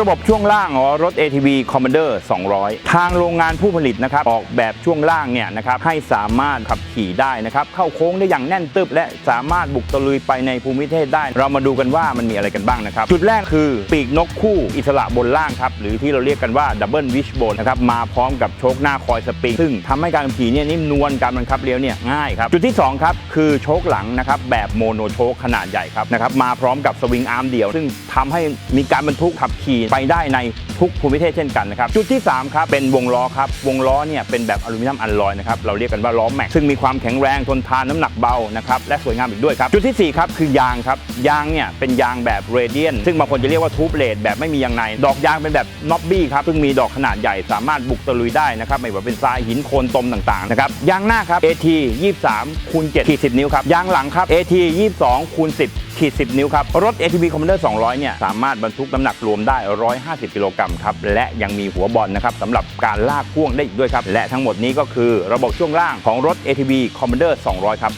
ระบบช่วงล่างของรถ ATV Commander 200 ทางโรงงานผู้ผลิตนะครับออกแบบช่วงล่างเนี่ยนะครับให้สามารถขับขี่ได้นะครับเข้าโค้งได้อย่างแน่นตึบและสามารถบุกตะลุยไปในภูมิประเทศได้ เรามาดูกันว่ามันมีอะไรกันบ้างนะครับ จุดแรกคือปีกนกคู่อิสระบนล่างครับหรือที่เราเรียกกันว่าดับเบิลวิชโบนนะครับมาพร้อมกับโชคหน้าคอยสปริง ซึ่งทำให้การขับขี่เนี่ยนิ่มนวลการบังคับเลี้ยวเนี่ยง่ายครับจุดที่สองครับคือโชคหลังนะครับแบบโมโนโชคขนาดใหญ่ครับนะครับมาพร้อมกับสวิงอาร์มเดี่ยว ซึ่งทำให้มีการบรรทุกขับขี่ไปได้ในทุกภูมิประเทศเช่นกันนะครับ จุดที่ 3 ครับ เป็นวงล้อครับ วงล้อเนี่ยเป็นแบบอลูมิเนียมอัลลอยนะครับ เราเรียกกันว่าล้อแม็กซึ่งมีความแข็งแรงทนทานน้ำหนักเบานะครับ และสวยงามอีกด้วยครับ จุดทีสี่ 4 ครับ คือยางครับ ยางเนี่ยเป็นยางแบบเรเดียน ซึ่งบางคนจะเรียกว่าทูบเลดแบบไม่มียางใน ดอกยางเป็นแบบน็อบบี้ครับซึ่งมีดอกขนาดใหญ่สามารถบุกตะลุยได้นะครับ ไม่ว่าเป็นทรายหินโคลนตมต่างๆนะครับ ยางหน้าครับ AT 23คูณ7ขีด10 นิ้วครับ ยางหลังครับ AT 22คูณ10ขีด10 นิ้วครับ รถ ATV Commander 200 เนี่ยสามารถบรรทุกน้ำหนักรวมได้ 150 กิโลกรมครับและยังมีหัวบอลนะครับสำหรับการลากพ่วงได้อีกด้วยครับ และทั้งหมดนี้ก็คือระบบช่วงล่างของรถ ATV Commander 200 ครับ